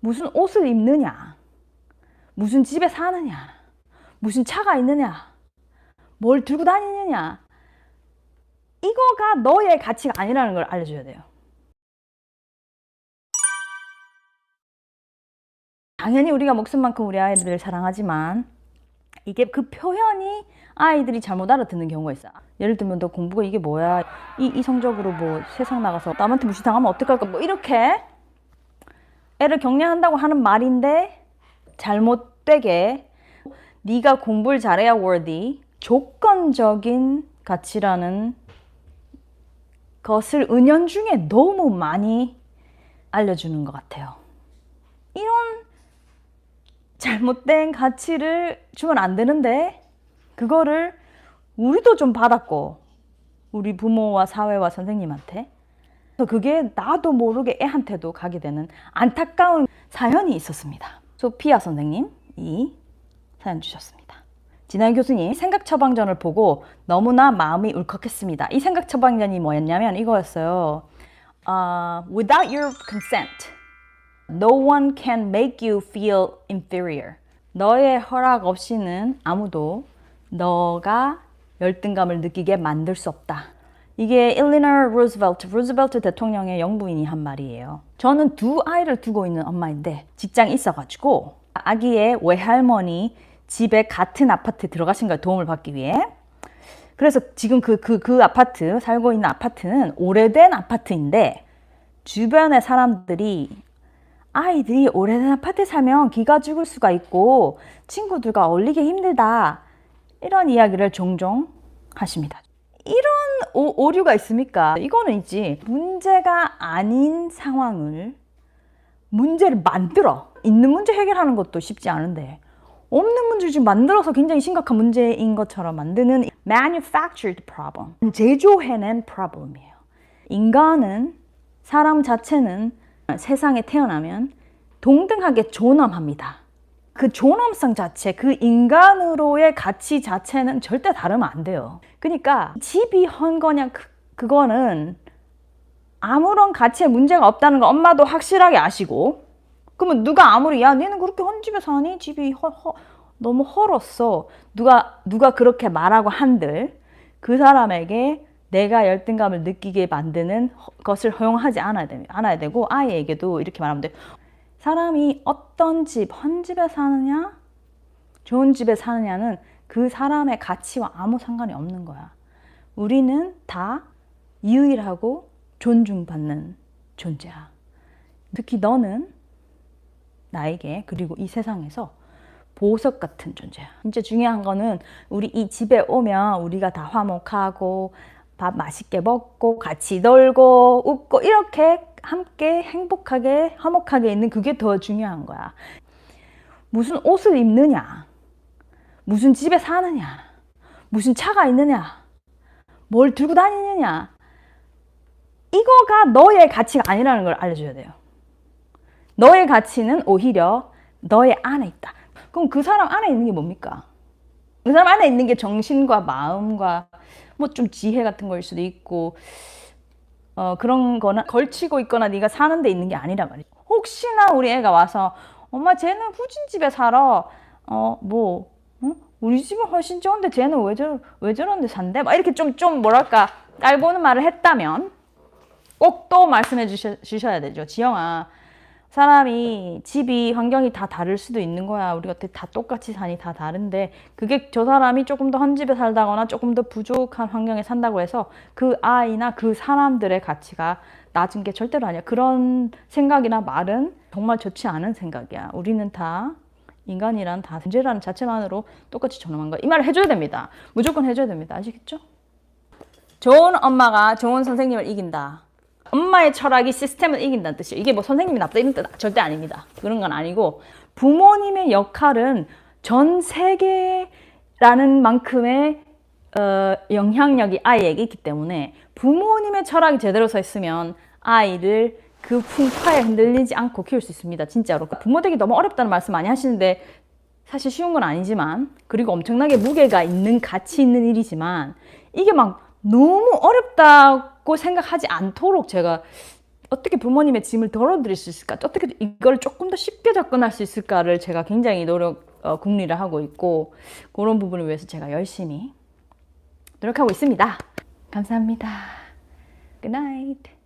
무슨 옷을 입느냐, 무슨 집에 사느냐, 무슨 차가 있느냐, 뭘 들고 다니느냐, 이거가 너의 가치가 아니라는 걸 알려줘야 돼요. 당연히 우리가 목숨만큼 우리 아이들을 사랑하지만 이게 그 표현이 아이들이 잘못 알아듣는 경우가 있어. 예를 들면 너 공부가 이게 뭐야? 이 이 성적으로 뭐 세상 나가서 남한테 무시당하면 어떡할까? 뭐 이렇게 애를 격려한다고 하는 말인데 잘못되게 네가 공부를 잘해야 worthy 조건적인 가치라는 것을 은연중에 너무 많이 알려주는 것 같아요. 이런 잘못된 가치를 주면 안 되는데 그거를 우리도 좀 받았고 우리 부모와 사회와 선생님한테 그래서 그게 나도 모르게 애한테도 가게 되는 안타까운 사연이 있었습니다. 소피아 선생님 이 사연 주셨습니다. 진아영 교수님 생각 처방전을 보고 너무나 마음이 울컥했습니다. 이 생각 처방전이 뭐였냐면 이거였어요. 아, without your consent, no one can make you feel inferior. 너의 허락 없이는 아무도 너가 열등감을 느끼게 만들 수 없다. 이게 일리너 루즈벨트, 루즈벨트 대통령의 영부인이 한 말이에요. 저는 두 아이를 두고 있는 엄마인데 직장이 있어가지고 아기의 외할머니 집에 같은 아파트에 들어가신 거예요. 도움을 받기 위해. 그래서 지금 그, 그, 그 아파트, 살고 있는 아파트는 오래된 아파트인데 주변의 사람들이 아이들이 오래된 아파트에 살면 기가 죽을 수가 있고 친구들과 어울리기 힘들다. 이런 이야기를 종종 하십니다. 오, 오류가 있습니까? 이거는 있지. 문제가 아닌 상황을 문제를 만들어. 있는 문제 해결하는 것도 쉽지 않은데 없는 문제를 지금 만들어서 굉장히 심각한 문제인 것처럼 만드는 manufactured problem. 제조해낸 problem이에요. 인간은 사람 자체는 세상에 태어나면 동등하게 존엄합니다. 그 존엄성 자체, 그 인간으로의 가치 자체는 절대 다르면 안 돼요. 그러니까 집이 헌 거냐, 그, 그거는 아무런 가치에 문제가 없다는 거 엄마도 확실하게 아시고, 그러면 누가 아무리, 야, 너는 그렇게 헌 집에 사니? 집이 허, 허, 너무 헐었어. 누가, 누가 그렇게 말하고 한들, 그 사람에게 내가 열등감을 느끼게 만드는 것을 허용하지 않아야, 되, 않아야 되고, 아이에게도 이렇게 말하면 돼. 사람이 어떤 집, 헌 집에 사느냐, 좋은 집에 사느냐는 그 사람의 가치와 아무 상관이 없는 거야. 우리는 다 유일하고 존중받는 존재야. 특히 너는 나에게 그리고 이 세상에서 보석 같은 존재야. 진짜 중요한 거는 우리 이 집에 오면 우리가 다 화목하고 밥 맛있게 먹고 같이 놀고 웃고 이렇게 함께 행복하게 화목하게 있는 그게 더 중요한 거야. 무슨 옷을 입느냐, 무슨 집에 사느냐, 무슨 차가 있느냐, 뭘 들고 다니느냐, 이거가 너의 가치가 아니라는 걸 알려줘야 돼요. 너의 가치는 오히려 너의 안에 있다. 그럼 그 사람 안에 있는 게 뭡니까? 그 사람 안에 있는 게 정신과 마음과 뭐 좀 지혜 같은 거일 수도 있고 어, 그런 거나 걸치고 있거나 네가 사는 데 있는 게 아니라 말이야. 혹시나 우리 애가 와서 엄마 쟤는 후진 집에 살아. 어, 뭐 어? 우리 집은 훨씬 좋은데 쟤는 왜, 저, 왜 저런 데 산대? 막 이렇게 좀, 좀 뭐랄까 깔보는 말을 했다면 꼭 또 말씀해 주셔, 주셔야 되죠. 지영아, 사람이 집이 환경이 다 다를 수도 있는 거야. 우리가 다 똑같이 사니 다 다른데 그게 저 사람이 조금 더 한 집에 살다거나 조금 더 부족한 환경에 산다고 해서 그 아이나 그 사람들의 가치가 낮은 게 절대로 아니야. 그런 생각이나 말은 정말 좋지 않은 생각이야. 우리는 다 인간이란 다 존재라는 자체만으로 똑같이 존엄한 거야. 이 말을 해줘야 됩니다. 무조건 해줘야 됩니다. 아시겠죠? 좋은 엄마가 좋은 선생님을 이긴다. 엄마의 철학이 시스템을 이긴다는 뜻이에요. 이게 뭐 선생님이 나쁘다 이런 뜻 절대 아닙니다. 그런 건 아니고 부모님의 역할은 전 세계라는 만큼의 어, 영향력이 아이에게 있기 때문에 부모님의 철학이 제대로 서 있으면 아이를 그 풍파에 흔들리지 않고 키울 수 있습니다. 진짜로. 부모 되기 너무 어렵다는 말씀 많이 하시는데 사실 쉬운 건 아니지만 그리고 엄청나게 무게가 있는 가치 있는 일이지만 이게 막 너무 어렵다 고 생각하지 않도록 제가 어떻게 부모님의 짐을 덜어드릴 수 있을까? 어떻게 이걸 조금 더 쉽게 접근할 수 있을까를 제가 굉장히 노력, 어, 궁리를 하고 있고 그런 부분을 위해서 제가 열심히 노력하고 있습니다. 감사합니다. Good night.